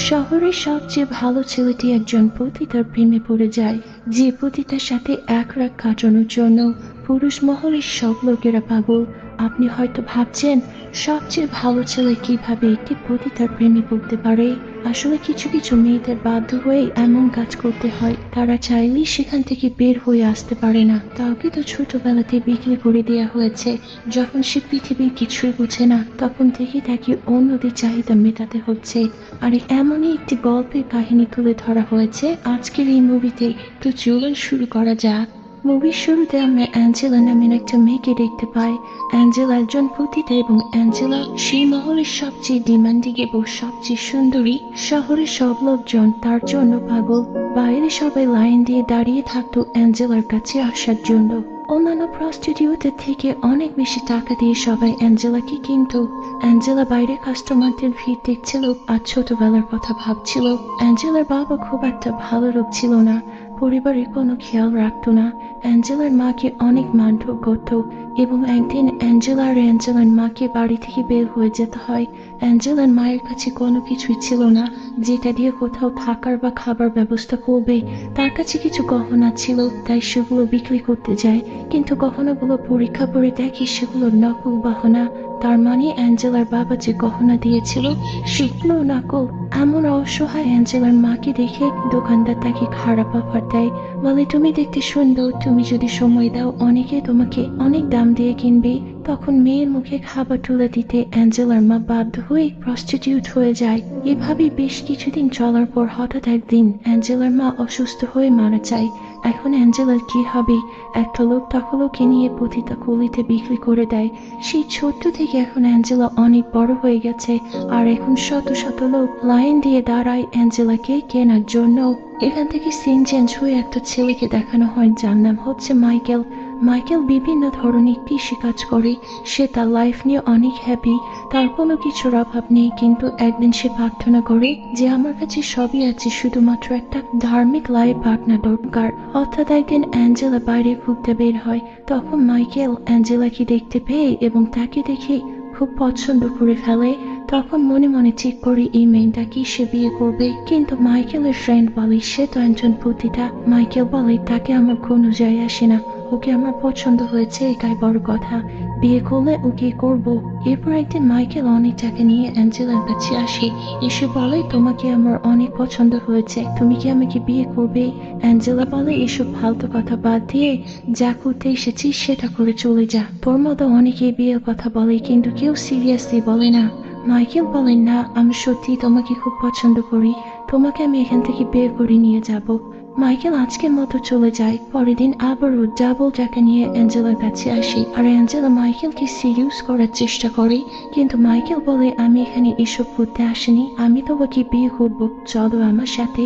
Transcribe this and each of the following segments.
শহরের সবচেয়ে ভালো ছেলেটি একজন পতিতার প্রেমে পড়ে যায়। যে পতিতার সাথে এক রাত কাটানোর জন্য পুরুষ মহলের সব লোকেরা পাগল। আপনি হয়তো ভাবছেন, সবচেয়ে ভালো ছেলে কীভাবে একটি পতিতার প্রেমে পড়তে পারে? আসলে কিছু কিছু মেয়েদের বাধ্য হয়ে এমন কাজ করতে হয়। তারা চাইলেই সেখান থেকে বের হয়ে আসতে পারে না। কাউকে তো ছোটবেলাতে বিক্রি করে দেওয়া হয়েছে। যখন সে পৃথিবীর কিছুই বুঝে না, তখন থেকে তাকে অন্যদের চাহিদা মেটাতে হচ্ছে। আর এমনই একটি গল্পের কাহিনী তুলে ধরা হয়েছে। আজকের এই মুভিতে তো চলুন শুরু করা যাক। মুভির শুরুতে আমরা অ্যাঞ্জেলা নামের একটা মেয়েকে দেখতে পাই অ্যাঞ্জেলা একজন পতিতা এবং অ্যাঞ্জেলা সেই মহলের সবচেয়ে ডিমান্ডিং এবং সবচেয়ে সুন্দরী শহরের সব লোকজন তার জন্য পাগল। বাইরে সবাই লাইন দিয়ে দাঁড়িয়ে থাকতো অ্যাঞ্জেলার কাছে আসার জন্য। অন্যান্য প্রস্টিটিউটের থেকে অনেক বেশি টাকা দিয়ে সবাই অ্যাঞ্জেলাকে কিনত। অ্যাঞ্জেলা বাইরে কাস্টমারদের ভিড় দেখছিল আর ছোটবেলার কথা ভাবছিল। অ্যাঞ্জেলার বাবা খুব একটা ভালো লোক ছিল না। পরিবারের কোনো খেয়াল রাখত না। অ্যাঞ্জেলার মাকে অনেক মারধর করতো এবং একদিন অ্যাঞ্জেলা আর অ্যাঞ্জেলার মাকে বাড়ি থেকে বের হয়ে যেতে হয়। অ্যাঞ্জেলার মায়ের কাছে কোনো কিছুই ছিল না। যেটা দিয়ে কোথাও থাকার বা খাবার ব্যবস্থা করবে, তার কাছে কিছু গহনা ছিল, তাই সেগুলো বিক্রি করতে যায়। কিন্তু গহনাগুলো পরীক্ষা করে দেখি সেগুলো নকল গহনা। তার মানে অ্যাঞ্জেলার বাবা যে গহনা দিয়েছিল, সেগুলো নকল এমন অসহায় অ্যাঞ্জেলার মাকে দেখে দোকানদার তাকে খারাপ অফার দেয়। বলে, তুমি দেখতে সুন্দর, তুমি যদি সময় দাও, অনেকে তোমাকে অনেক দাম দিয়ে কিনবে। তখন মেয়ের মুখে খাবার তুলে দিতে অ্যাঞ্জেলার মা বাধ্য হয়ে প্রস্টিটিউট হয়ে যায়। এভাবে বেশ কিছুদিন চলার পর হঠাৎ একদিন অ্যাঞ্জেলার মা অসুস্থ হয়ে মারা যায়। এখন অ্যাঞ্জেলার কি হবে? একটা লোক টাকালোকে নিয়ে পতিতা কলিতে বিক্রি করে দেয়। সেই ছোট্ট থেকে এখন অ্যাঞ্জেলা অনেক বড় হয়ে গেছে। আর এখন শত শত লোক লাইন দিয়ে দাঁড়ায় অ্যাঞ্জেলাকে কেনার জন্য। এখান থেকে সিন চেঞ্জ হয়ে একটা ছেলেকে দেখানো হয়। যার নাম হচ্ছে মাইকেল। মাইকেল বিভিন্ন ধরনের কৃষি কাজ করে। সে তার লাইফ নিয়ে অনেক হ্যাপি তার কোনো কিছুর অভাব নেই, কিন্তু একদিন সে প্রার্থনা করে যে আমার কাছে সবই আছে, শুধুমাত্র একটা ধার্মিক লাইফ পার্টনার দরকার। অর্থাৎ একদিন অ্যাঞ্জেলা বাইরে ঘুরতে বের হয়। তখন মাইকেল অ্যাঞ্জেলাকে দেখতে পেয়ে এবং তাকে দেখে খুব পছন্দ করে ফেলে। তখন মনে মনে ঠিক করে এই মেয়েটাকে সে বিয়ে করবে। কিন্তু মাইকেলের ফ্রেন্ড বলে, সে তো একজন পতিতা। মাইকেল বলে, তাকে আমার কোনো যায় আসে না। ওকে আমার পছন্দ হয়েছে, এটাই বড় কথা। বিয়ে করলে ওকে করব। এরপর একদিন মাইকেল অনেক টাকা নিয়ে অ্যাঞ্জেলার কাছে আসে। এসে বলে, তোমাকে আমার অনেক পছন্দ হয়েছে। তুমি কি আমাকে বিয়ে করবে? অ্যাঞ্জেলা বলে, এসব ফালতু কথা বাদ দিয়ে যা করতে এসেছিস সেটা করে চলে যা। তোর মতো অনেকে বিয়ের কথা বলে, কিন্তু কেউ সিরিয়াসলি বলে না। মাইকেল বলেন না, আমি সত্যি তোমাকে খুব পছন্দ করি। তোমাকে আমি এখান থেকে বের করে নিয়ে যাব। মাইকেল আজকের মতো চলে যায়। পরের দিন আবারও ডাবল টাকা নিয়ে অ্যাঞ্জেলার কাছে আসি। আর অ্যাঞ্জেলা মাইকেলকে সিরিয়াস করার চেষ্টা করে। কিন্তু মাইকেল বলে, আমি এখানে এসব করতে আসিনি। আমি তোমাকে বিয়ে করব। চলো আমার সাথে।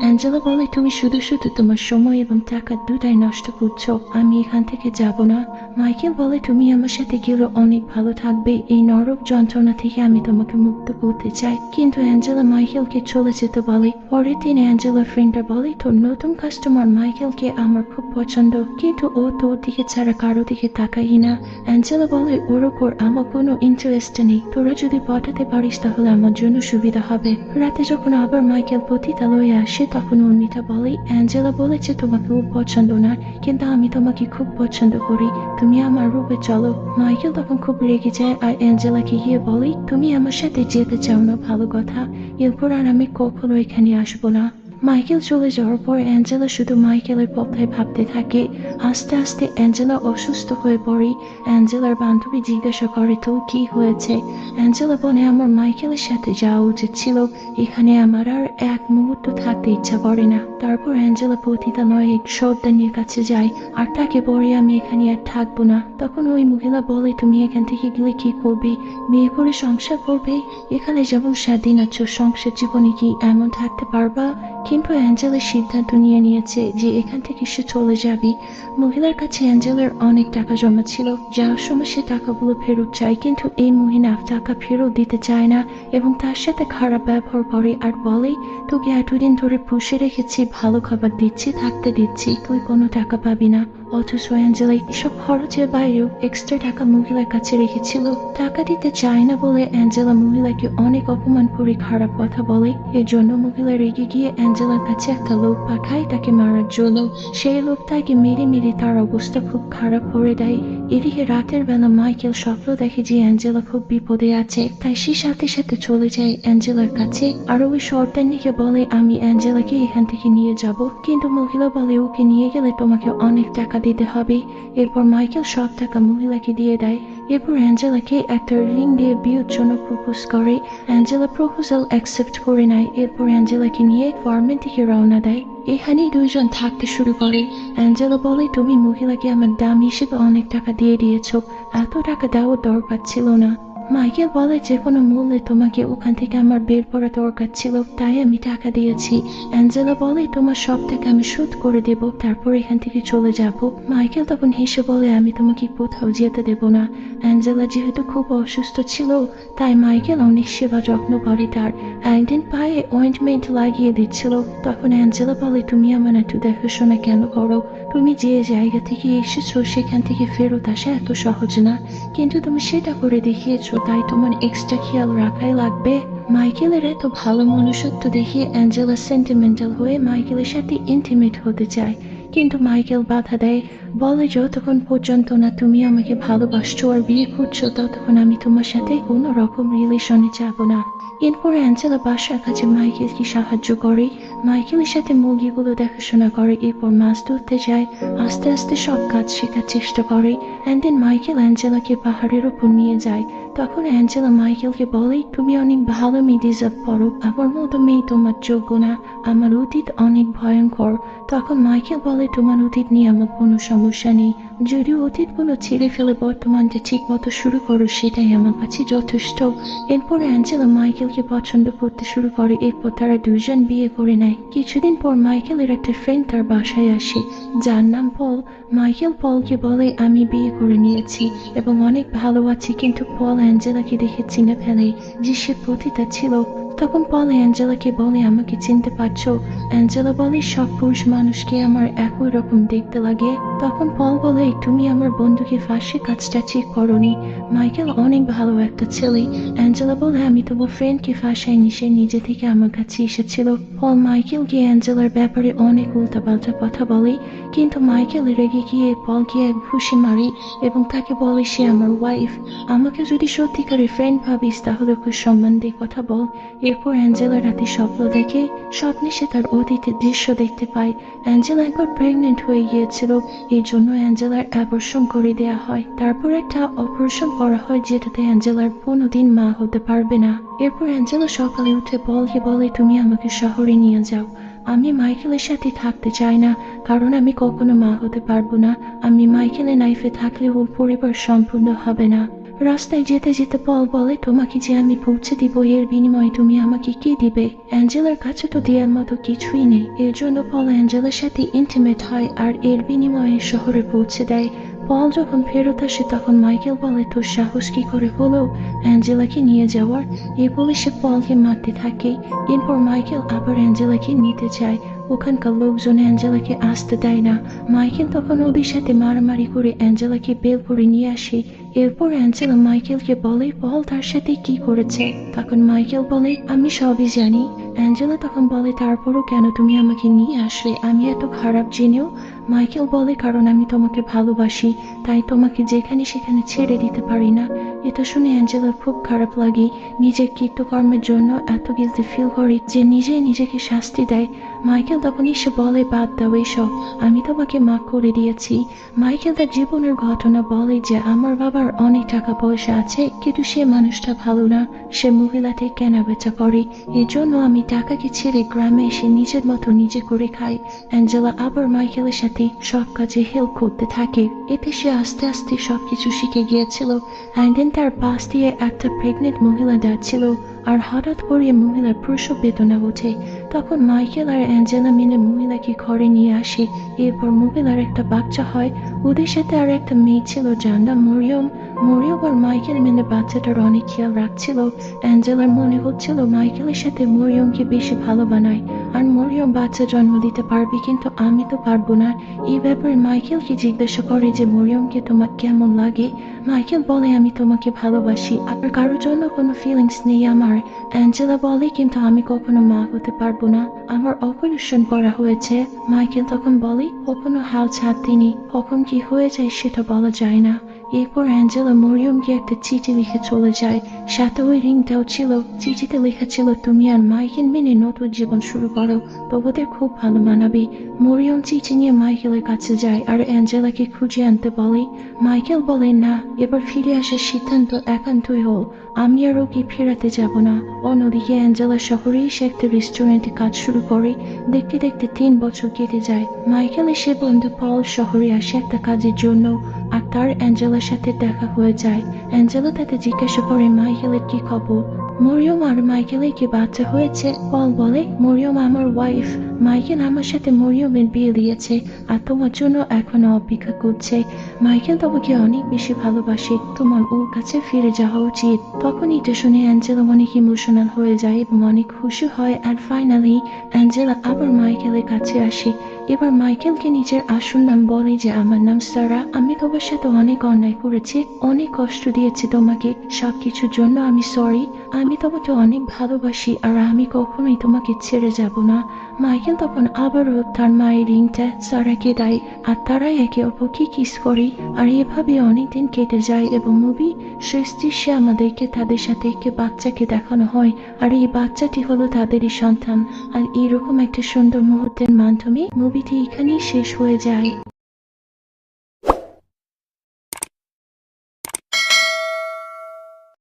অ্যাঞ্জেলা বলে, তুমি শুধু শুধু তোমার সময় এবং টাকা দুটাই নষ্ট করছ। আমি এখান থেকে যাব না। মাইকেল বলে, তুমি আমার সাথে গেলে অনেক ভালো থাকবে। এই নরক যন্ত্রণা থেকে আমি তোমাকে মুক্ত করতে চাই। কিন্তু অ্যাঞ্জেলা মাইকেলকে চলে যেতে বলে। পরের দিন অ্যাঞ্জেলা ফ্রেন্ডরা বলে, তোর নতুন কাস্টমার মাইকেলকে আমার খুব পছন্দ, কিন্তু ও তোর দিকে ছাড়া কারও দিকে তাকাই না। অ্যাঞ্জেলা বলে, ওর ওপর আমার কোনো ইন্টারেস্ট নেই। তোরা যদি পটাতে পারিস তাহলে আমার জন্য সুবিধা হবে। রাতে যখন আবার মাইকেল পতিতালয়ে আসে তখন অর্ণিতা বলে অ্যাঞ্জেলা বলেছে তোমাকে ও পছন্দ না, কিন্তু আমি তোমাকে খুব পছন্দ করি। তুমি আমার রূপে চলো। মাইকেল তখন খুব রেগে যায় আর অ্যাঞ্জেলাকে গিয়ে বলে, তুমি আমার সাথে যেতে চাও না, ভালো কথা। এরপর আর আমি কখনো এখানে আসব না। মাইকেল চলে যাওয়ার পর অ্যাঞ্জেলা শুধু মাইকেলের কথাই ভাবতে থাকে। আস্তে আস্তে অ্যাঞ্জেলা অসুস্থ হয়ে পড়ে। অ্যাঞ্জেলার বান্ধবী জিজ্ঞাসা করে, তো কি হয়েছে? অ্যাঞ্জেলা বলে, আমার মাইকেলের সাথে যাওয়া উচিত ছিল। এখানে আমার আর এক মুহূর্ত থাকতে ইচ্ছা করে না। তারপর অ্যাঞ্জেলা পতিতালয়ে এক সর্দানির কাছে যায়। আর তাকে বলে আমি এখানে আর থাকব না। তখন ওই মহিলা বলে, তুমি এখান থেকে গেলে কি করবে? বিয়ে করে সংসার করবে? এখানে যেমন স্বাধীন আছো, সংসার জীবনে কি এমন থাকতে পারবা? কিন্তু অ্যাঞ্জেলের সিদ্ধান্ত নিয়ে নিয়েছে যে এখান থেকে সে চলে যাবি। মহিলার কাছে অ্যাঞ্জেলের অনেক টাকা জমা ছিল যাওয়ার সময় সে টাকাগুলো ফেরত চায়, কিন্তু এই মহিলা টাকা ফেরত দিতে চায় না এবং তার সাথে খারাপ ব্যবহার করে আর বলে, তোকে এতদিন ধরে পুষে রেখেছি, ভালো খাবার দিচ্ছি, থাকতে দিচ্ছি, তুই কোনো টাকা পাবি না। অথচ অ্যাঞ্জেলা এসব খরচের বাইরেও এক্সট্রা টাকা মহিলার কাছে রেখেছিল। টাকা দিতে চায় না বলে অ্যাঞ্জেলা মহিলাকে অনেক অপমান করে খারাপ কথা বলে। এর জন্য মহিলা রেগে গিয়ে অ্যাঞ্জেলার কাছে একটা লোক পাঠায়, তাকে মারার জন্য। সেই লোক তাকে মেরে মেরে তার অবস্থা খুব খারাপ করে দেয়। এদিকে রাতের বেলা মাইকেল স্বপ্ন দেখে যে অ্যাঞ্জেলা খুব বিপদে আছে, তাই সে সাথে সাথে চলে যায় অ্যাঞ্জেলার কাছে। আর ওই শর্তানিকে বলে, আমি অ্যাঞ্জেলাকে এখান থেকে নিয়ে যাব। কিন্তু মহিলা বলে, ওকে নিয়ে গেলে তোমাকে অনেক টাকা দিতে হবে। এরপর মাইকেল সব টাকা মহিলাকে দিয়ে দেয়। এরপর অ্যাঞ্জেলাকে একটা রিং দিয়ে বিয়ের জন্য প্রপোজ করে। অ্যাঞ্জেলা প্রপোজাল অ্যাকসেপ্ট করে নেয়। এরপর অ্যাঞ্জেলাকে নিয়ে ফার্মের দিকে রওনা দেয়। এখানেই দুইজন থাকতে শুরু করে। অ্যাঞ্জেলা বলে, তুমি মহিলাকে আমার দাম হিসেবে অনেক টাকা দিয়ে দিয়েছ। এত টাকা দেওয়ার দরকার ছিল না। মাইকেল বলে যে কোনো মূল্যে তোমাকে ওখান থেকে আমার বের করা দরকার ছিল, তাই আমি টাকা দিয়েছি। অ্যাঞ্জেলা বলে, তোমার সব টাকা আমি শোধ করে দেব, তারপর এখান থেকে চলে যাব। মাইকেল তখন হেসে বলে, আমি তোমাকে কোথাও যেতে দেব না। অ্যাঞ্জেলা যেহেতু খুব অসুস্থ ছিল, তাই মাইকেল অনেক সেবা যত্ন করে তার। একদিন পায়ে অয়েন্টমেন্ট লাগিয়ে দিচ্ছিল, তখন অ্যাঞ্জেলা বলে, তুমি আমার একটু দেখাশোনা কেন করো? তুমি যে জায়গা থেকে এসেছ, সেখান থেকে ফেরত আসা এত সহজ না। কিন্তু তুমি সেটা করে দেখিয়েছো, তাই তোমার এক্সট্রা খেয়াল রাখাই লাগবে। মাইকেলের এত ভালো মনুষ্যত্ব দেখিয়ে অ্যাঞ্জেলা সেন্টিমেন্টাল হয়ে মাইকেলের সাথে ইন্টিমেট হতে চায়। কিন্তু মাইকেল বাধা দেয়, বলে, যতক্ষণ পর্যন্ত না তুমি আমাকে ভালোবাসছো আর বিয়ে করছ, ততক্ষণ আমি তোমার সাথে কোনো রকম রিলেশনে যাব না। এরপর অ্যাঞ্জেলা বাসার কাছে মাইকেলকে সাহায্য করে? মাইকেলের সাথে মুরগিগুলো দেখাশোনা করে, এরপর মাছ ধরতে যায়, আস্তে আস্তে সব কাজ শেখার চেষ্টা করে অ্যান্ড দেন মাইকেল অ্যাঞ্জেলাকে পাহাড়ের ওপর নিয়ে যায়। তখন অ্যাঞ্জেলা মাইকেলকে বলে, তুমি অনেক ভালো মেয়ে, ডিজার্ভ করো। আমার মতো মেয়ে তোমার যোগ্য না। আমার অতীত অনেক ভয়ঙ্কর। তখন মাইকেল বলে, তোমার অতীত নিয়ে আমার কোনো সমস্যা নেই। যদিও অতীতগুলো ছেড়ে ফেলে বর্তমানটা ঠিক মতো শুরু করো, সেটাই আমার কাছে যথেষ্ট। এরপর অ্যাঞ্জেলা মাইকেলকে পছন্দ করতে শুরু করে। এরপর তারা দুজন বিয়ে করে নেয়। কিছুদিন পর মাইকেলের একটা ফ্রেন্ড তার বাসায় আসে, যার নাম পল। মাইকেল পলকে বলে, আমি বিয়ে করে নিয়েছি এবং অনেক ভালো আছি, কিন্তু পল অ্যাঞ্জেলাকে দেখে চিনে ফেলে যে সে পতিতা ছিল। তখন পল অ্যাঞ্জেলাকে বলে, আমাকে চিনতে পারছ? অ্যাঞ্জেলা বলে, সব পুরুষ মানুষকে আমার একই রকম দেখতে লাগে। তখন পল বলে তুমি আমার বন্ধুকে ফাঁসে কাজটা ঠিক করনি। মাইকেল অনেক ভালো একটা ছেলে। অ্যাঞ্জেলা বলে, আমি তোমার ফ্রেন্ডকে ফাঁসাই নি সে নিজে থেকে আমার কাছে এসেছিল। পল মাইকেলকে অ্যাঞ্জেলার ব্যাপারে অনেক উল্টাপাল্টা কথা বলে, কিন্তু মাইকেল রেগে গিয়ে পলকে এক ঘুষি মারি এবং তাকে বলে, সে আমার ওয়াইফ আমাকে যদি সত্যিকারের ফ্রেন্ড ভাবিস, তাহলে ওকে সম্মান দিয়ে কথা বল। এরপর অ্যাঞ্জেলা রাতে স্বপ্ন দেখে, স্বপ্নে সে তার অতীতের দৃশ্য দেখতে পায়। অ্যাঞ্জেলা একবার প্রেগনেন্ট হয়ে গিয়েছিল। এই জন্য অ্যাঞ্জেলার অ্যাবর্শন করে দেয়া হয়। তারপর একটা অপারেশন করা হয় যেটাতে অ্যাঞ্জেলার কোনোদিন মা হতে পারবে না। এরপর অ্যাঞ্জেলা সকালে উঠে বলকে বলে, তুমি আমাকে শহরে নিয়ে যাও। আমি মাইকেলের সাথে থাকতে চাই না, কারণ আমি কখনো মা হতে পারব না। আমি মাইকেলের নাইফে থাকলে ওর পরিবার সম্পূর্ণ হবে না। রাস্তায় যেতে যেতে পল বলে তোমাকে যে আমি পৌঁছে দিব, এর বিনিময়ে তুমি আমাকে কি দিবে? অ্যাঞ্জেলার কাছে তো দেওয়ার মতো কিছুই নেই। এর জন্য পল অ্যাঞ্জেলার সাথে ইন্টিমেট হয় আর এর বিনিময়ে শহরে পৌঁছে দেয়। পল যখন ফেরত আসে, তখন মাইকেল বলে, তোর সাহস কি করে হলো অ্যাঞ্জেলাকে নিয়ে যাওয়ার? এ বলে সে পলকে মারতে থাকে। এরপর মাইকেল আবার অ্যাঞ্জেলাকে নিতে চায় ওখানকার লোকজন অ্যাঞ্জেলাকে আসতে দেয় না। মাইকেল তখন ওদের সাথে মারামারি করে অ্যাঞ্জেলাকে বের করে নিয়ে আসে। এরপর অ্যাঞ্জেলা মাইকেলকে বলে, পল তার সাথে কি করেছে? তখন মাইকেল বলে, আমি সবই জানি। অ্যাঞ্জেলা তখন বলে, তারপরও কেন তুমি আমাকে নিয়ে আসলে? আমি এত খারাপ জেনেও? মাইকেল বলে, কারণ আমি তোমাকে ভালোবাসি, তাই তোমাকে যেখানে সেখানে ছেড়ে দিতে পারি না। এটা শুনে অ্যাঞ্জেলার খুব খারাপ লাগে। নিজের কৃতকর্মের জন্য এত গিলতে ফিল করে যে নিজে নিজেকে শাস্তি দেয়। মাইকেল তখন এসে বলে, বাদ দাও এসব। আমি তোমাকে মাফ করে দিয়েছি। মাইকেল তার জীবনের ঘটনা বলে যে আমার বাবার অনেক টাকা পয়সা আছে, কিন্তু সে মানুষটা ভালো না। সে মহিলাতে কেনা বেচা করে। এই জন্য আমি টাকাকে ছেড়ে গ্রামে এসে নিজের মতো নিজে করে খাই। অ্যাঞ্জেলা আবার মাইকেলের সাথে সব কাজে হেল্প করতে থাকে। এতে সে আস্তে আস্তে সবকিছু শিখে গিয়েছিল। একদিন তার পাশ দিয়ে একটা প্রেগনেন্ট মহিলা যাচ্ছিল। আর হঠাৎ করে মহিলার প্রসব বেদনা ওঠে। তখন মাইকেল আর অ্যাঞ্জেলা মিলে মহিলাকে ঘরে নিয়ে আসে। এরপর মহিলার একটা বাচ্চা হয়। ওদের সাথে আর একটা মেয়ে ছিল যার মরিয়ম। মরিয়ম আর মাইকেল মিলে বাচ্চাটার অনেক খেয়াল রাখছিল। অ্যাঞ্জেলার মনে হচ্ছিল মাইকেলের সাথে মরিয়মকে বেশি ভালো বানায়। আর মরিয়ম বাচ্চা জন্ম দিতে পারবে, কিন্তু আমি তো পারব না। এই ব্যাপারে মাইকেলকে জিজ্ঞাসা করে যে মরিয়মকে তোমার কেমন লাগে? মাইকেল বলে, আমি তোমাকে ভালোবাসি, আর কারোর জন্য কোনো ফিলিংস নেই আমার। অ্যাঞ্জেলা বলে, কিন্তু আমি কখনো মা হতে পারব না। আমার অপারেশন করা হয়েছে। মাইকেল তখন বলে, কখনো হাল ছাড়তিনি কখন কি হয়ে যায় সেটা বলা যায় না। এরপর অ্যাঞ্জেলা মরিয়মকে একটা চিঠি লিখে চলে যায়। সাথে ওই রিংটাও ছিল। চিঠিতে লেখা ছিল, তুমি আর মাইকেল মেনে নতুন জীবন শুরু করো। তোমাদের খুব ভালো মানাবে। মরিয়ম চিঠি নিয়ে মাইকেলের কাছে যায় আর অ্যাঞ্জেলাকে খুঁজে আনতে বলে, মাইকেল বলে না, এবার ফিরে আসার সিদ্ধান্ত একান্তই হল। আমি আর ওকে ফেরাতে যাব না। অন্যদিকে অ্যাঞ্জেলা শহরে এসে একটা রেস্টুরেন্টে কাজ শুরু করে। দেখতে দেখতে তিন বছর কেটে যায়। মাইকেল এসে বন্ধু পল শহরে আসে একটা কাজের জন্য, আর তার অ্যাঞ্জেলার সাথে দেখা হয়ে যায়। অ্যাঞ্জেলা তাতে জিজ্ঞাসা করে, মাইকেলের কি খবর? মরিয়ম আর মাইকেলের কি বাচ্চা হয়েছে? পল বলে। মরিয়ম আমার ওয়াইফ মাইকেল আমার সাথে মরিয়মের বিয়ে দিয়েছে আর তোমার জন্য এখনও অপেক্ষা করছে। মাইকেল তোমাকে অনেক বেশি ভালোবাসে। তোমার ওর কাছে ফিরে যাওয়া উচিত। তখন এটা শুনে অ্যাঞ্জেলা অনেক ইমোশনাল হয়ে যায় এবং অনেক খুশি হয় আর ফাইনালি অ্যাঞ্জেলা আবার মাইকেলের কাছে আসে। এবার মাইকেলকে নিজের আসল নাম বলে যে, আমার নাম সারা। আমি তোমার সাথে অনেক অন্যায় করেছি, অনেক কষ্ট দিয়েছি তোমাকে। সবকিছুর জন্য আমি সরি আমি তোমাকে অনেক ভালোবাসি আর আমি কখনোই তোমাকে ছেড়ে যাব না। মাইকেল তখন আবারও তার মায়ের রিংটা সারাকে দেয় আর তারা একে অপরকে কিস করে আর এভাবে অনেকদিন কেটে যায় এবং মুভি শেষ দৃশ্যে আমাদেরকে তাদের সাথে একটি বাচ্চাকে দেখানো হয় আর এই বাচ্চাটি হলো তাদেরই সন্তান। আর এরকম একটা সুন্দর মুহূর্তের মাধ্যমে মুভিটি এখানেই শেষ হয়ে যায়।